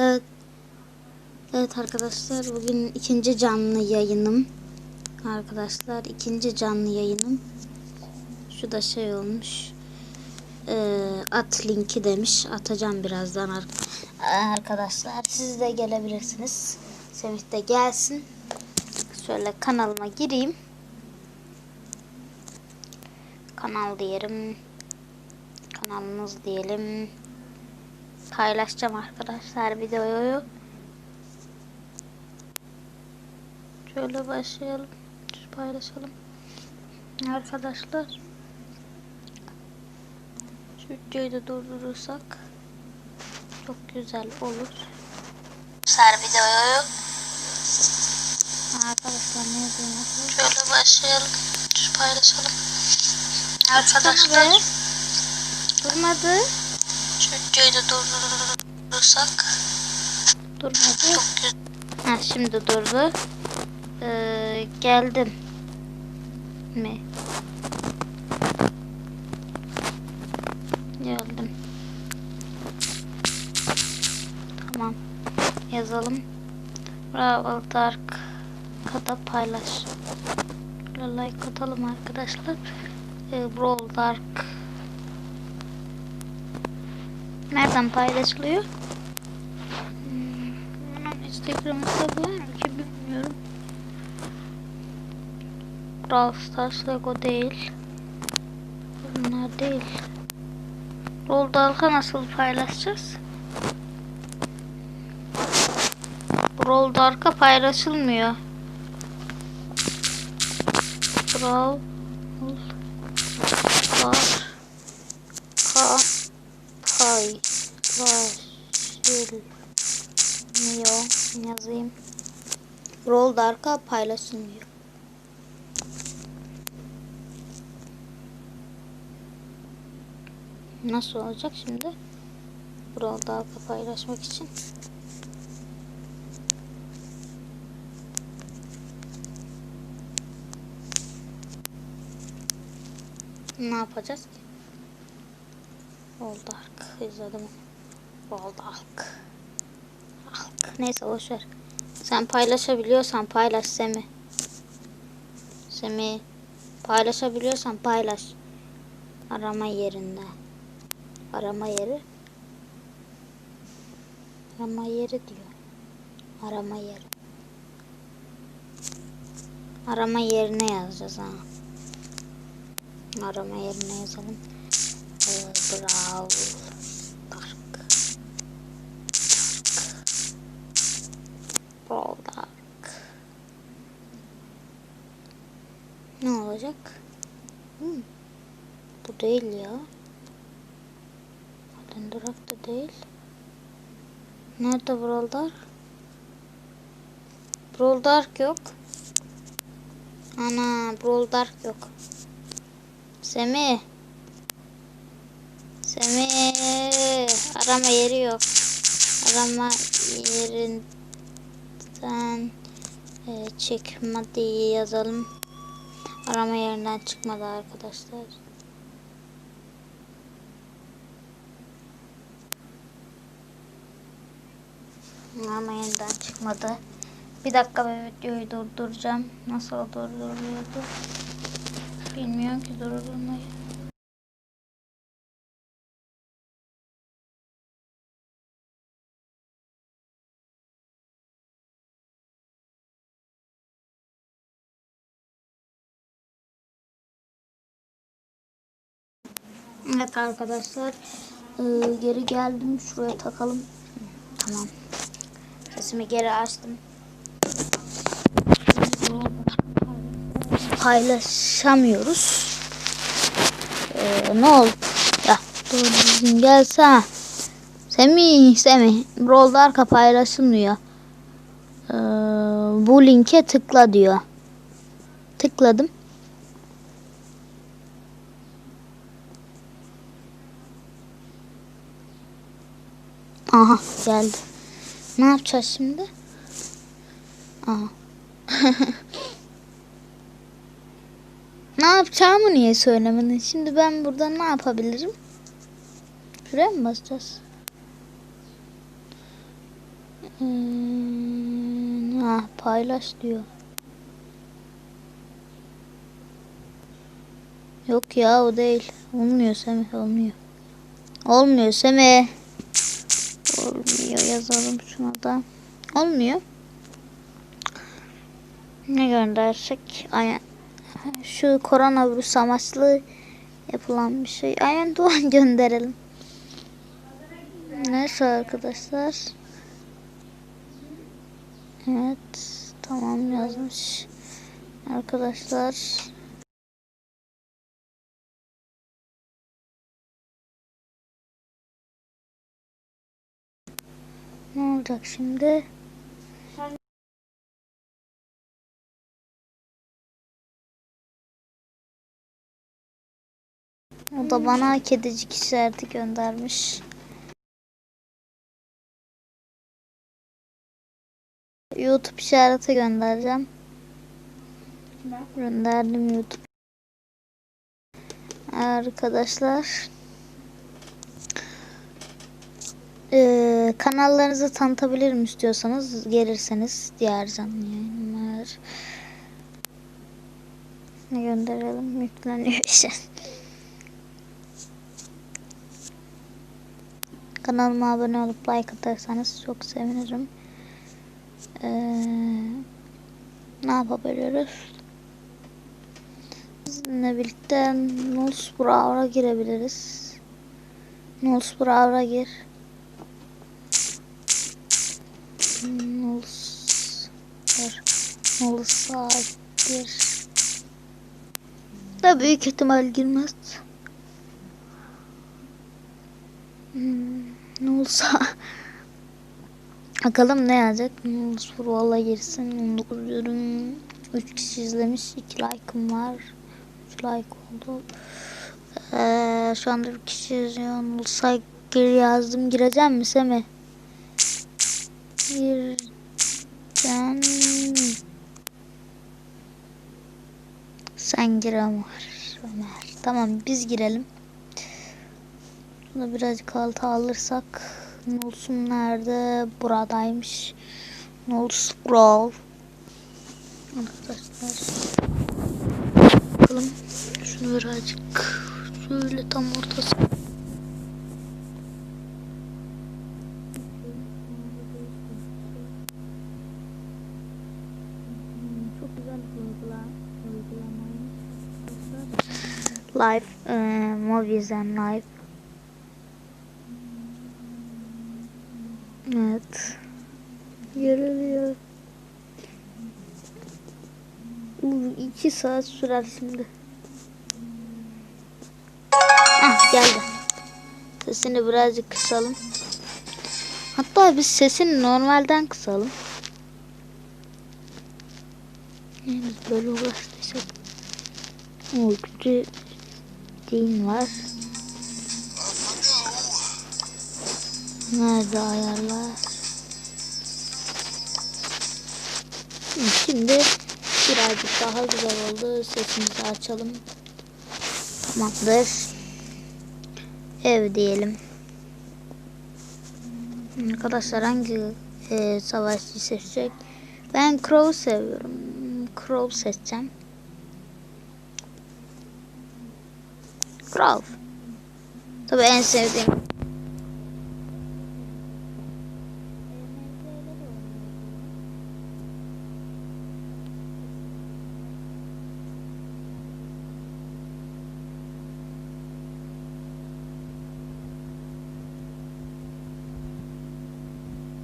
Evet. Evet arkadaşlar bugün ikinci canlı yayınım. Arkadaşlar ikinci canlı yayınım. Şu da şey olmuş. Ee, at linki demiş. Atacağım birazdan ar- arkadaşlar. Siz de gelebilirsiniz. Semih de gelsin. Şöyle kanalıma gireyim. Kanal diyelim. Kanalımız diyelim. Paylaşacağım arkadaşlar videoyu. Şöyle başlayalım. Şu paylaşalım. Arkadaşlar. Şu videoyu da durdurursak çok güzel olur. Ser videoyu. Arkadaşlar ne yazayım? Şöyle başlayalım. Şu paylaşalım. Arkadaşlar Durmadı. Şu videoyu da durdurursak Durmadı. çok güzel. Ha şimdi durdu. Ee, geldim. Mi? Geldim. Tamam. Yazalım. Bravo Dark. Kata paylaş. Like atalım arkadaşlar. Ee, Brawl Dark. Nereden paylaşılıyor? Hmm, Bunun Instagram hesabı var mı ki bilmiyorum. Brawl Stars Lego değil. Bunlar değil. Rol dalga nasıl paylaşacağız? Rol dalga paylaşılmıyor. Brawl Stars paylaşılmıyor yazayım. Rol darka paylaşılmıyor. Nasıl olacak şimdi? Rol darka paylaşmak için. Ne yapacağız ki? Rol dark izledim. Rol dark. Halk. Neyse boşver. Sen paylaşabiliyorsan paylaş Semi. Semi paylaşabiliyorsan paylaş. Arama yerinde. Arama yeri. Arama yeri diyor. Arama yeri. Arama yerine yazacağız ha. Arama yerine yazalım. Ee, Bravo. Dark. Brawl Dark. Ne olacak? Hmm. Bu değil ya. Halen da değil. Nerede Brawl Dark? Brawl Dark yok. Ana Brawl Dark yok. Semih. Semih. Arama yeri yok. Arama yerin sen e, çıkma diye yazalım. Arama yerinden çıkmadı arkadaşlar. Arama yerinden çıkmadı. Bir dakika ben videoyu durduracağım. Nasıl durduruyordu? Bilmiyorum ki durdurmayı. Evet arkadaşlar ee, geri geldim. Şuraya takalım. Tamam. Sesimi geri açtım. Paylaşamıyoruz. Ee, ne oldu? Ya doğru düzgün gelse Semih Semih Brawl arka paylaşılmıyor. Ee, bu linke tıkla diyor. Tıkladım Aha geldi. Ne yapacağız şimdi? Aha. ne yapacağımı niye söylemedin? Şimdi ben burada ne yapabilirim? Şuraya mı basacağız? Hmm, ha, paylaş diyor. Yok ya o değil. Olmuyor Semih olmuyor. Olmuyor Semih. Olmuyor yazalım şuna da. Olmuyor. Ne göndersek? Aynen. Şu koronavirüs amaçlı yapılan bir şey. Aynen Doğan gönderelim. Neyse arkadaşlar. Evet. Tamam yazmış. Arkadaşlar. Ne olacak şimdi? O da bana kedicik işareti göndermiş. YouTube işareti göndereceğim. Gönderdim YouTube. Arkadaşlar. Ee, kanallarınızı tanıtabilirim istiyorsanız gelirseniz diğer canlı yayınlar. Gönderelim? Yükleniyor işte. Kanalıma abone olup like atarsanız çok sevinirim. Ee, ne yapabiliyoruz? Sizinle birlikte Nulls Browser'a girebiliriz. Nulls Browser'a gir. Nulls'a gir. Da büyük ihtimal girmez. Hmm, ne olsa bakalım ne yazacak? Olur valla girsin. 19 yorum 3 kişi izlemiş. 2 like'ım var. 3 like oldu. Ee, şu anda bir kişi yazıyor ne olsa gir yazdım. Gireceğim mi Semi gireceğim sen gir Ömer Ömer tamam biz girelim bunu birazcık alta alırsak Nulsum nerede? Buradaymış. Nuls Brawl. Arkadaşlar. Bakalım. Şunu birazcık şöyle tam ortası. Live, e, movies and live. Evet. Görülüyor. Bu iki saat sürer şimdi. Ah geldi. Sesini birazcık kısalım. Hatta biz sesini normalden kısalım. Yani böyle uğraştıysak. O küçük din var. Nerede ayarlar? Şimdi birazcık daha güzel oldu. Sesimizi açalım. Tamamdır. Ev diyelim. Arkadaşlar hangi e, savaşçı seçecek? Ben Crow seviyorum. Crow seçeceğim. Crow. Tabii en sevdiğim